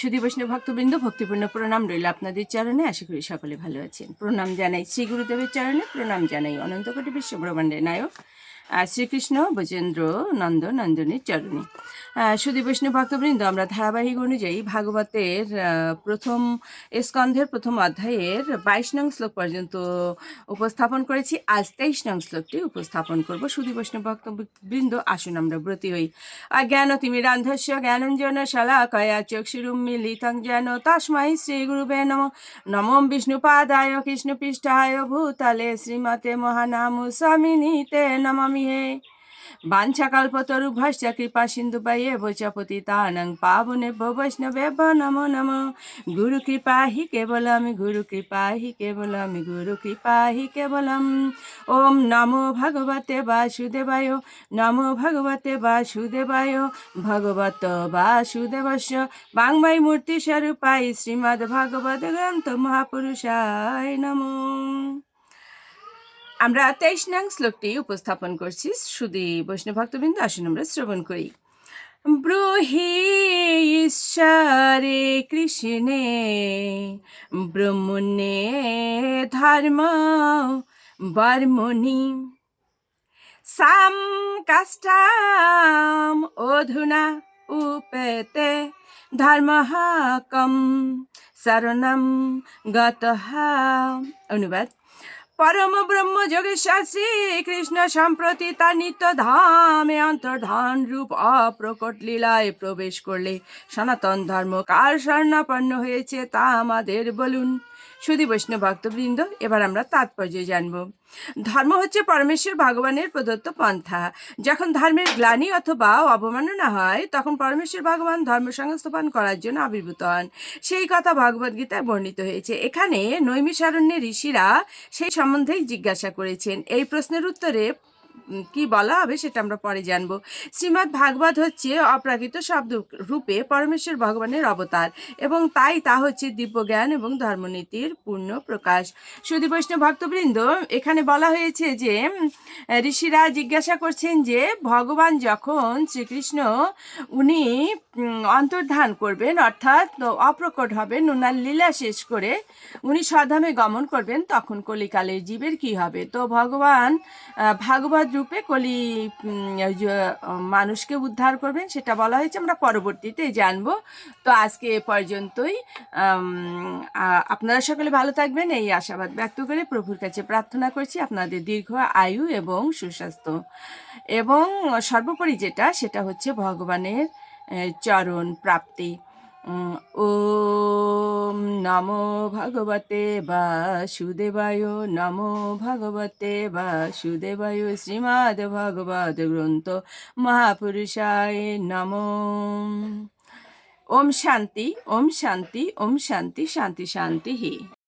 সুধী বৈষ্ণব ভক্তবৃন্দ, ভক্তিপূর্ণ প্রণাম রইল আপনাদের চরণে। আশা করি সকলে ভালো আছেন। প্রণাম জানাই শ্রী গুরুদেবের চরণে, প্রণাম জানাই অনন্তকোটি বিশ্বব্রহ্মাণ্ডের নায়ক শ্রীকৃষ্ণ, বজেন্দ্র, নন্দ নন্দনের চরণে। সুধী বৈষ্ণব ভক্তবৃন্দ, আমরা ধারাবাহিক অনুযায়ী ভাগবতের প্রথম স্কন্ধের প্রথম অধ্যায়ের বাইশ নং শ্লোক পর্যন্ত উপস্থাপন করেছি। আজ তেইশ নং শ্লোকটি উপস্থাপন করব। সুধী বৈষ্ণব ভক্তবৃন্দ, আসুন আমরা ব্রতী হই। অজ্ঞানতিমিরান্ধস্য জ্ঞানঞ্জন শলাকয়া চক্ষুরুন্মিলিতং যেন তস্मै শ্রীগুরুবে নম। নমো বিষ্ণুপাদায় কৃষ্ণপৃষ্ঠায় ভূতলে শ্রীমতে মহানাম স্বামিনীতে নমামি হে বাঞ্ছাকল্পতরুভশ্চ কৃপা সিন্ধু পায়ে বচপতি তানং পাবনে বৈষ্ণবে নমো নম গুরু কৃপা হি কেবলম গুরু কৃপা হি কেবলম গুরু কৃপা হি কেবলম ওম নমো ভগবতে বাসুদেবায় নমো ভগবতে বাসুদেবায় ভগবত বাসুদেবস্য বাংমাই মূর্তি স্বরূপাই শ্রীমদ্ ভাগবত গ্রন্থ মহাপুরুষায় নমো আমরা তেইশ নং শ্লোকটি উপস্থাপন করছি সুদী বৈষ্ণব ভক্তবৃন্দ, আসুন আমরা শ্রবণ করি। ব্রুহি ঈশ্বরে কৃষ্ণে, ব্রহ্মণে ধর্ম, বর্মণি, সাম কাষ্টাম অধুনা উপেতে ধর্মহাকম শরণম গতঃ অনুবাদ। পরম ব্রহ্ম যোগেশ্বর শ্রীকৃষ্ণ সম্প্রতি তার নিত্য ধামে অন্তর্ধান রূপ অপ্রকট লীলায় প্রবেশ করলে। সনাতন ধর্ম কার স্বর্ণাপন্ন হয়েছে তা আমাদের বলুন। সুধী বৈষ্ণব ভক্তবৃন্দ, এবার আমরা তাৎপর্য জানব। ধর্ম হচ্ছে পরমেশ্বর ভগবানের প্রদত্ত পন্থা। যখন ধর্মের গ্লানি অথবা অবমাননা হয়, তখন পরমেশ্বর ভগবান ধর্ম সংস্থাপন করার জন্য আবির্ভূত হন। সেই কথা ভগবদ্গীতায় বর্ণিত হয়েছে। এখানে নৈমিষারণ্যের ঋষিরা সেই সম্বন্ধেই জিজ্ঞাসা করেছেন। এই প্রশ্নের উত্তরে কি বলা হবে সেটা আমরা পরে জানব। শ্রীমৎ ভাগবত হচ্ছে অপ্রাকৃত শব্দ রূপে পরমেশ্বর ভগবানের অবতার এবং তাই তা হচ্ছে দিব্যজ্ঞান এবং ধর্মনীতির পূর্ণ প্রকাশ। সুদী বৈষ্ণব ভক্তবৃন্দ, এখানে বলা হয়েছে যে ঋষিরা জিজ্ঞাসা করছেন যে, ভগবান যখন শ্রীকৃষ্ণ, উনি অন্তর্ধান করবেন, অর্থাৎ অপ্রকট হবেন ওনার লীলা শেষ করে উনি স্বধামে গমন করবেন, তখন কলিকালের জীবের কি হবে? তো ভগবান ভাগবত রূপে কলি মানুষকে উদ্ধার করবেন, সেটা বলা হয়েছে, আমরা পরবর্তীতে জানব। তো আজকে এ পর্যন্তই। আপনারা সকলে ভালো থাকবেন, এই আশাবাদ ব্যক্ত করে প্রভুর কাছে প্রার্থনা করছি, আপনাদের দীর্ঘ আয়ু এবং সুস্বাস্থ্য। এবং সর্বোপরি যেটা, সেটা হচ্ছে ভগবানের চরণ প্রাপ্তি। ওম নমো ভগবতে বাসুদেবায় নমো ভগবতে বাসুদেবায় শ্রীমদ্ ভগবদ গ্রন্থ মহাপুরুষায় নমো। ওম শান্তি ওম শান্তি ওম শান্তি শান্তি শান্তি।